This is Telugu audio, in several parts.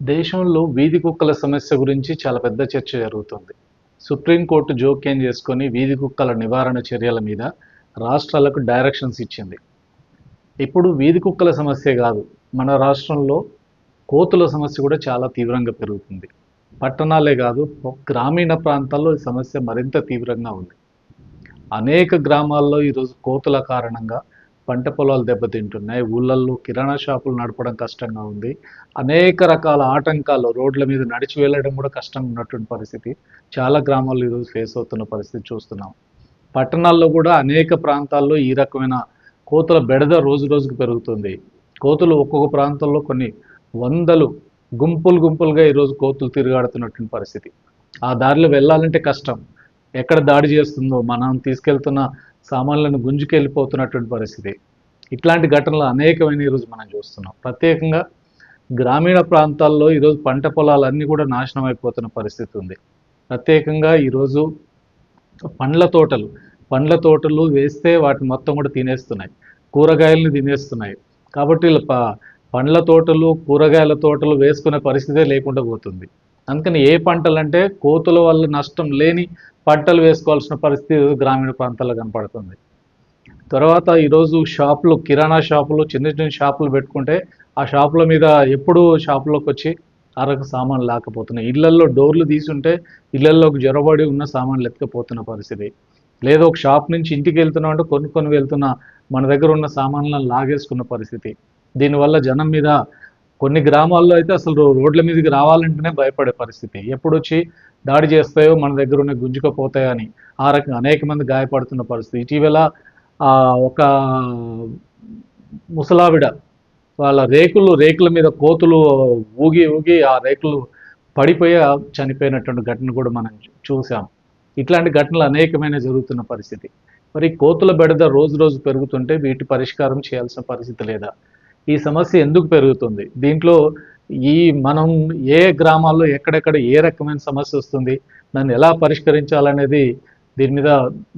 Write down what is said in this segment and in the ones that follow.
దేశంలో వీధి కుక్కల సమస్య గురించి చాలా పెద్ద చర్చ జరుగుతుంది. సుప్రీంకోర్టు జోక్యం చేసుకొని వీధి కుక్కల నివారణ చర్యల మీద రాష్ట్రాలకు డైరెక్షన్స్ ఇచ్చింది. ఇప్పుడు వీధి కుక్కల సమస్య కాదు మన రాష్ట్రంలో కోతుల సమస్య కూడా చాలా తీవ్రంగా పెరుగుతుంది. పట్టణాలే కాదు గ్రామీణ ప్రాంతాల్లో ఈ సమస్య మరింత తీవ్రంగా ఉంది. అనేక గ్రామాల్లో ఈరోజు కోతుల కారణంగా పంట పొలాలు దెబ్బతింటున్నాయి. ఊళ్ళల్లో కిరాణా షాపులు నడపడం కష్టంగా ఉంది. అనేక రకాల ఆటంకాలు రోడ్ల మీద నడిచి వెళ్ళడం కూడా కష్టంగా ఉన్నటువంటి పరిస్థితి. చాలా గ్రామాల్లో ఈరోజు ఫేస్ అవుతున్న పరిస్థితి చూస్తున్నాం. పట్టణాల్లో కూడా అనేక ప్రాంతాల్లో ఈ రకమైన కోతుల బెడద రోజు రోజుకు పెరుగుతుంది. కోతులు ఒక్కొక్క ప్రాంతంలో కొన్ని వందలు గుంపులు గుంపులుగా ఈరోజు కోతులు తిరుగాడుతున్నటువంటి పరిస్థితి. ఆ దారిలో వెళ్ళాలంటే కష్టం. ఎక్కడ దాడి చేస్తుందో మనం తీసుకెళ్తున్న సామాన్లను గుంజుకెళ్ళిపోతున్నటువంటి పరిస్థితి. ఇట్లాంటి ఘటనలు అనేకమైన ఈరోజు మనం చూస్తున్నాం. ప్రత్యేకంగా గ్రామీణ ప్రాంతాల్లో ఈరోజు పంట పొలాలన్నీ కూడా నాశనం అయిపోతున్న పరిస్థితి ఉంది. ప్రత్యేకంగా ఈరోజు పండ్ల తోటలు పండ్ల తోటలు వేస్తే వాటిని మొత్తం కూడా తినేస్తున్నాయి. కూరగాయలను తినేస్తున్నాయి. కాబట్టి పండ్ల తోటలు కూరగాయల తోటలు వేసుకునే పరిస్థితే లేకుండా పోతుంది. అందుకని ఏ పంటలు అంటే కోతుల వల్ల నష్టం లేని పంటలు వేసుకోవాల్సిన పరిస్థితి గ్రామీణ ప్రాంతాల్లో కనపడుతుంది. తర్వాత ఈరోజు షాపులు కిరాణా షాపులు చిన్న చిన్న షాపులు పెట్టుకుంటే ఆ షాపుల మీద ఎప్పుడు షాపులోకి వచ్చి అరకు సామాన్లు లేకపోతున్నాయి. ఇళ్ళల్లో డోర్లు తీసుంటే ఇళ్ళల్లోకి జొరబడి ఉన్న సామాన్లు ఎత్తుకపోతున్న పరిస్థితి. లేదా ఒక షాప్ నుంచి ఇంటికి వెళ్తున్నాం అంటే కొనుక్కొని వెళ్తున్న మన దగ్గర ఉన్న సామాన్లను లాగేసుకున్న పరిస్థితి. దీనివల్ల జనం మీద కొన్ని గ్రామాల్లో అయితే అసలు రోడ్ల మీదకి రావాలంటేనే భయపడే పరిస్థితి. ఎప్పుడు వచ్చి దాడి చేస్తాయో మన దగ్గర ఉన్న గుంజుకపోతాయని ఆ రకంగా అనేక మంది గాయపడుతున్న పరిస్థితి. ఇటీవల ఒక ముసలావిడ వాళ్ళ రేకులు రేకుల మీద కోతులు ఊగి ఊగి ఆ రేకులు పడిపోయి చనిపోయినటువంటి ఘటన కూడా మనం చూసాం ఇట్లాంటి ఘటనలు అనేకమైన జరుగుతున్న పరిస్థితి. మరి కోతుల బెడద రోజు రోజు పెరుగుతుంటే వీటి పరిష్కారం చేయాల్సిన పరిస్థితి లేదా? ఈ సమస్య ఎందుకు పెరుగుతుంది? దీంట్లో ఈ మనం ఏ గ్రామాల్లో ఎక్కడెక్కడ ఏ రకమైన సమస్య వస్తుంది దాన్ని ఎలా పరిష్కరించాలనేది దీని మీద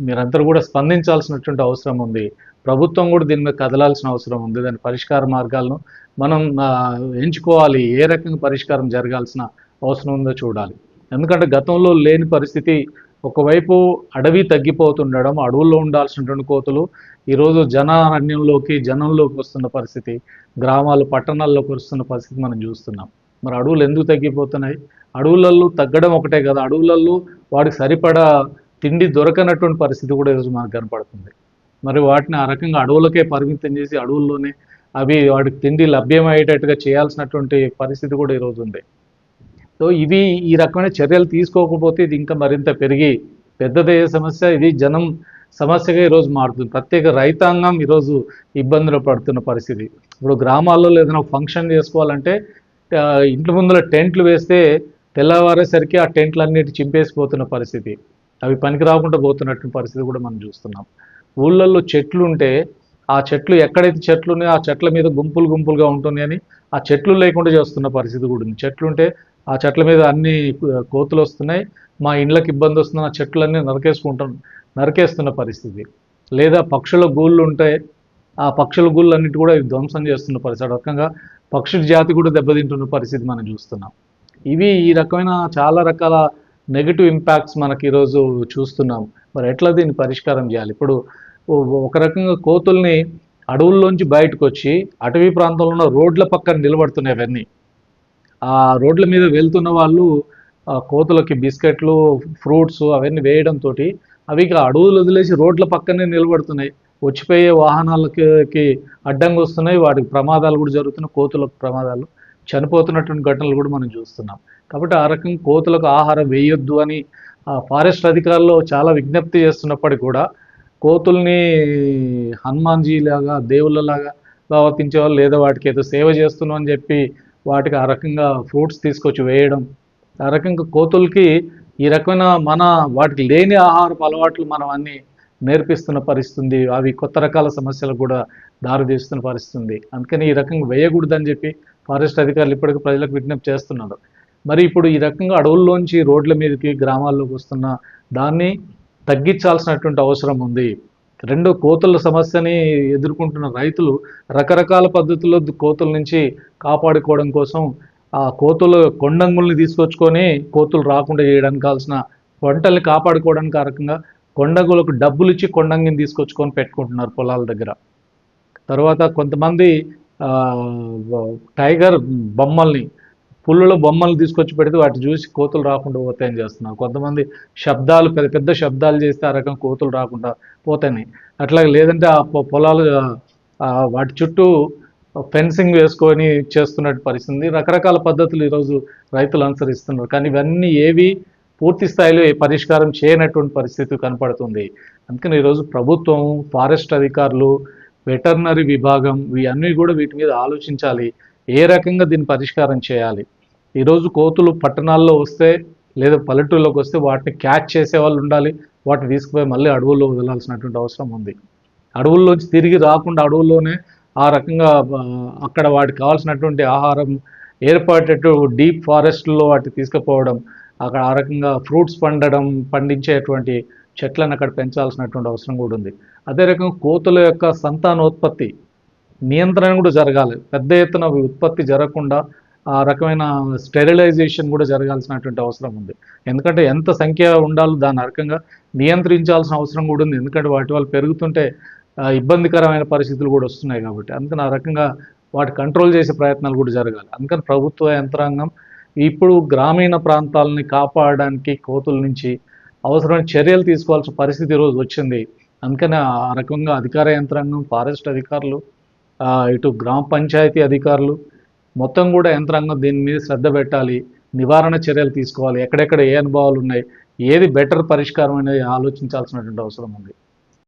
మీరందరూ కూడా స్పందించాల్సినటువంటి అవసరం ఉంది. ప్రభుత్వం కూడా దీని మీద కదలాల్సిన అవసరం ఉంది. దాని పరిష్కార మార్గాలను మనం ఎంచుకోవాలి. ఏ రకంగా పరిష్కారం జరగాల్సిన అవసరం ఉందో చూడాలి. ఎందుకంటే గతంలో లేని పరిస్థితి ఒకవైపు అడవి తగ్గిపోతుండడం అడవుల్లో ఉండాల్సినటువంటి కోతులు ఈరోజు జనారణ్యంలోకి జనంలోకి వస్తున్న పరిస్థితి గ్రామాలు పట్టణాల్లోకి వస్తున్న పరిస్థితి మనం చూస్తున్నాం. మరి అడవులు ఎందుకు తగ్గిపోతున్నాయి? అడవులలో తగ్గడం ఒకటే కదా. అడవులలో వాడికి సరిపడా తిండి దొరకనటువంటి పరిస్థితి కూడా ఈరోజు మనకు కనపడుతుంది. మరి వాటిని ఆ రకంగా అడవులకే పరిమితం చేసి అడవుల్లోనే అవి వాటికి తిండి లభ్యమయ్యేటట్టుగా చేయాల్సినటువంటి పరిస్థితి కూడా ఈరోజు ఉంది. సో ఇవి ఈ రకమైన చర్యలు తీసుకోకపోతే ఇది ఇంకా మరింత పెరిగి పెద్దదయ్యే సమస్య. ఇది జనం సమస్యగా ఈరోజు మారుతుంది. ప్రత్యేక రైతాంగం ఈరోజు ఇబ్బందులు పడుతున్న పరిస్థితి. ఇప్పుడు గ్రామాల్లో ఏదైనా ఫంక్షన్ చేసుకోవాలంటే ఇంటి ముందర టెంట్లు వేస్తే తెల్లవారేసరికి ఆ టెంట్లు అన్నిటి చింపేసిపోతున్న పరిస్థితి. అవి పనికి రాకుండా పోతున్నటువంటి పరిస్థితి కూడా మనం చూస్తున్నాం. ఊళ్ళల్లో చెట్లు ఉంటే ఆ చెట్లు ఎక్కడైతే చెట్లు ఉన్నాయో ఆ చెట్ల మీద గుంపులు గుంపులుగా ఉంటున్నాయని ఆ చెట్లు లేకుండా చేస్తున్న పరిస్థితి కూడా ఉంది. చెట్లు ఉంటే ఆ చెట్ల మీద అన్ని కోతులు వస్తున్నాయి. మా ఇండ్లకు ఇబ్బంది వస్తుంది ఆ చెట్లన్నీ నరికేసుకుంటాం నరికేస్తున్న పరిస్థితి. లేదా పక్షుల గూళ్ళు ఉంటాయి ఆ పక్షుల గూళ్ళు అన్నిటి కూడా ధ్వంసం చేస్తున్న పరిస్థితి. రకంగా పక్షుల జాతి కూడా దెబ్బతింటున్న పరిస్థితి మనం చూస్తున్నాం. ఇవి ఈ రకమైన చాలా రకాల నెగిటివ్ ఇంపాక్ట్స్ మనకి ఈరోజు చూస్తున్నాం. మరి ఎట్లా దీన్ని పరిష్కారం చేయాలి? ఇప్పుడు ఒక రకంగా కోతుల్ని అడవుల్లోంచి బయటకు వచ్చి అటవీ ప్రాంతంలో ఉన్న రోడ్ల పక్కన నిలబడుతున్నాయి అవన్నీ. ఆ రోడ్ల మీద వెళ్తున్న వాళ్ళు కోతులకి బిస్కెట్లు ఫ్రూట్స్ అవన్నీ వేయడంతో అవి ఇక అడవులు వదిలేసి రోడ్ల పక్కనే నిలబడుతున్నాయి. వచ్చిపోయే వాహనాలకి అడ్డంగా వస్తున్నాయి. వాటికి ప్రమాదాలు కూడా జరుగుతున్నాయి. కోతులకు ప్రమాదాలు. చనిపోతున్నటువంటి ఘటనలు కూడా మనం చూస్తున్నాం. కాబట్టి ఆ రకం కోతులకు ఆహారం వేయొద్దు అని ఆ ఫారెస్ట్ అధికారులు చాలా విజ్ఞప్తి చేస్తున్నప్పటికీ కూడా కోతుల్ని హనుమాన్జీ లాగా దేవుళ్ళలాగా ప్రవర్తించే వాళ్ళు లేదా వాటికి ఏదో సేవ చేస్తున్నాం అని చెప్పి వాటికి ఆ రకంగా ఫ్రూట్స్ తీసుకొచ్చి వేయడం ఆ రకంగా కోతులకి ఈ రకమైన మన వాటికి లేని ఆహారపు అలవాట్లు మనం అన్ని నేర్పిస్తున్న పరిస్థితుంది. అవి కొత్త రకాల సమస్యలకు కూడా దారితీస్తున్న పరిస్థితుంది. అందుకని ఈ రకంగా వేయకూడదని చెప్పి ఫారెస్ట్ అధికారులు ఇప్పటికీ ప్రజలకు విజ్ఞప్తి చేస్తున్నారు. మరి ఇప్పుడు ఈ రకంగా అడవుల్లోంచి రోడ్ల మీదకి గ్రామాల్లోకి వస్తున్న దాన్ని తగ్గించాల్సినటువంటి అవసరం ఉంది. రెండు కోతుల సమస్యని ఎదుర్కొంటున్న రైతులు రకరకాల పద్ధతుల్లో కోతుల నుంచి కాపాడుకోవడం కోసం ఆ కోతులు కొండంగుల్ని తీసుకొచ్చుకొని కోతులు రాకుండా చేయడానికి కావాల్సిన పంటల్ని కాపాడుకోవడానికి ఆ రకంగా కొండంగులకు డబ్బులు ఇచ్చి కొండంగిని తీసుకొచ్చుకొని పెట్టుకుంటున్నారు పొలాల దగ్గర. తర్వాత కొంతమంది టైగర్ బొమ్మల్ని పుల్లుల బొమ్మలు తీసుకొచ్చి పెడితే వాటి చూసి కోతులు రాకుండా పోతాయని చేస్తున్నారు. కొంతమంది శబ్దాలు పెద్ద పెద్ద శబ్దాలు చేస్తే ఆ రకం కోతులు రాకుండా పోతాయి అట్లాగే లేదంటే ఆ పొ- పొలాలు వాటి చుట్టూ ఫెన్సింగ్ వేసుకొని చేస్తున్నట్టు పరిస్థితి. రకరకాల పద్ధతులు ఈరోజు రైతులు అనుసరిస్తున్నారు. కానీ ఇవన్నీ ఏవి పూర్తి స్థాయిలో పరిష్కారం చేయనటువంటి పరిస్థితి కనపడుతుంది. అందుకని ఈరోజు ప్రభుత్వం ఫారెస్ట్ అధికారులు వెటర్నరీ విభాగం ఇవన్నీ కూడా వీటి మీద ఆలోచించాలి. ఏ రకంగా దీన్ని పరిష్కారం చేయాలి? ఈరోజు కోతులు పట్టణాల్లో వస్తే లేదా పల్లెటూళ్ళలోకి వస్తే వాటిని క్యాచ్ చేసే వాళ్ళు ఉండాలి వాటిని తీసుకుపోయి మళ్ళీ అడవుల్లో వదలాల్సినటువంటి అవసరం ఉంది. అడవుల్లోంచి తిరిగి రాకుండా అడవుల్లోనే ఆ రకంగా అక్కడ వాటికి కావాల్సినటువంటి ఆహారం ఏర్పడేటట్టు డీప్ ఫారెస్ట్లో వాటిని తీసుకుపోవడం అక్కడ ఆ రకంగా ఫ్రూట్స్ పండడం పండించేటువంటి చెట్లను అక్కడ పెంచాల్సినటువంటి అవసరం కూడా ఉంది. అదే రకంగా కోతుల యొక్క సంతానోత్పత్తి నియంత్రణ కూడా జరగాలి. పెద్ద ఎత్తున ఉత్పత్తి జరగకుండా ఆ రకమైన స్టెరిలైజేషన్ కూడా జరగాల్సినటువంటి అవసరం ఉంది. ఎందుకంటే ఎంత సంఖ్య ఉండాలో దాని రకంగా నియంత్రించాల్సిన అవసరం కూడా ఉంది. ఎందుకంటే వాటి వల్ల పెరుగుతుంటే ఇబ్బందికరమైన పరిస్థితులు కూడా వస్తున్నాయి కాబట్టి. అందుకని ఆ రకంగా వాటి కంట్రోల్ చేసే ప్రయత్నాలు కూడా జరగాలి. అందుకని ప్రభుత్వ యంత్రాంగం ఇప్పుడు గ్రామీణ ప్రాంతాలని కాపాడడానికి కోతుల నుంచి అవసరమైన చర్యలు తీసుకోవాల్సిన పరిస్థితి ఈరోజు వచ్చింది. అందుకని ఆ రకంగా అధికార యంత్రాంగం ఫారెస్ట్ అధికారులు ఇటు గ్రామ పంచాయతీ అధికారులు మొత్తం కూడా యంత్రాంగం దీని మీద శ్రద్ధ పెట్టాలి నివారణ చర్యలు తీసుకోవాలి. ఎక్కడెక్కడ ఏ అనుభవాలు ఉన్నాయి ఏది బెటర్ పరిష్కారం అనేది ఆలోచించాల్సినటువంటి అవసరం ఉంది.